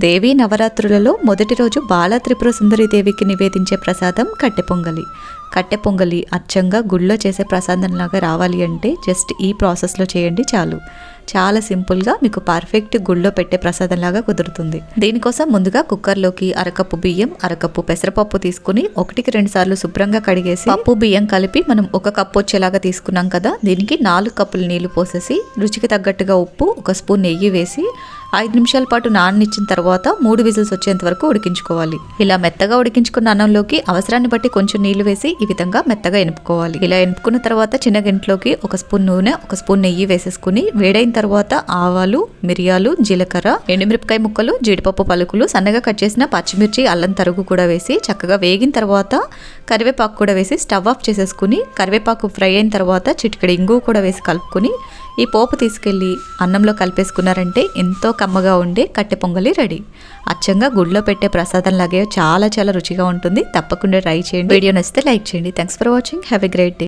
దేవీ నవరాత్రులలో మొదటి రోజు బాల త్రిపుర సుందరి దేవికి నివేదించే ప్రసాదం కట్టె పొంగలి కట్టె పొంగలి అచ్చంగా గుళ్ళో చేసే ప్రసాదంలాగా రావాలి అంటే జస్ట్ ఈ ప్రాసెస్లో చేయండి చాలు. చాలా సింపుల్గా మీకు పర్ఫెక్ట్ గుళ్ళో పెట్టే ప్రసాదంలాగా కుదురుతుంది. దీనికోసం ముందుగా కుక్కర్లోకి అరకప్పు బియ్యం అరకప్పు పెసరపప్పు తీసుకుని ఒకటికి రెండు సార్లు శుభ్రంగా కడిగేసి పప్పు బియ్యం కలిపి మనం ఒక కప్పు వచ్చేలాగా తీసుకున్నాం కదా దీనికి నాలుగు కప్పులు నీళ్ళు పోసేసి రుచికి తగ్గట్టుగా ఉప్పు ఒక స్పూన్ నెయ్యి వేసి ఐదు నిమిషాల పాటు నాననిచ్చిన తర్వాత మూడు విజిల్స్ వచ్చేంత వరకు ఉడికించుకోవాలి. ఇలా మెత్తగా ఉడికించుకున్న అన్నంలోకి అవసరాన్ని బట్టి కొంచెం నీళ్ళు వేసి ఈ విధంగా మెత్తగా ఎనుపుకోవాలి. ఇలా ఎనుపుకున్న తర్వాత చిన్న గింట్లోకి ఒక స్పూన్ నూనె ఒక స్పూన్ నెయ్యి వేసేసుకుని వేడైన తర్వాత ఆవాలు మిరియాలు జీలకర్ర ఎండుమిరపకాయ ముక్కలు జీడిపప్పు పలుకులు సన్నగా కట్ చేసిన పచ్చిమిర్చి అల్లం తరుగు కూడా వేసి చక్కగా వేగిన తర్వాత కరివేపాకు కూడా వేసి స్టవ్ ఆఫ్ చేసేసుకుని కరివేపాకు ఫ్రై అయిన తర్వాత చిటికెడు ఇంగు కూడా వేసి కలుపుకొని ఈ పోపు తీసుకెళ్ళి అన్నంలో కలిపేసుకున్నారంటే ఎంతో కమ్మగా ఉండే కట్టె పొంగలి రెడీ. అచ్చంగా గుడిలో పెట్టే ప్రసాదం లాగే చాలా చాలా రుచిగా ఉంటుంది. తప్పకుండా ట్రై చేయండి. వీడియో నచ్చితే లైక్ చేయండి. Thanks for watching have a great day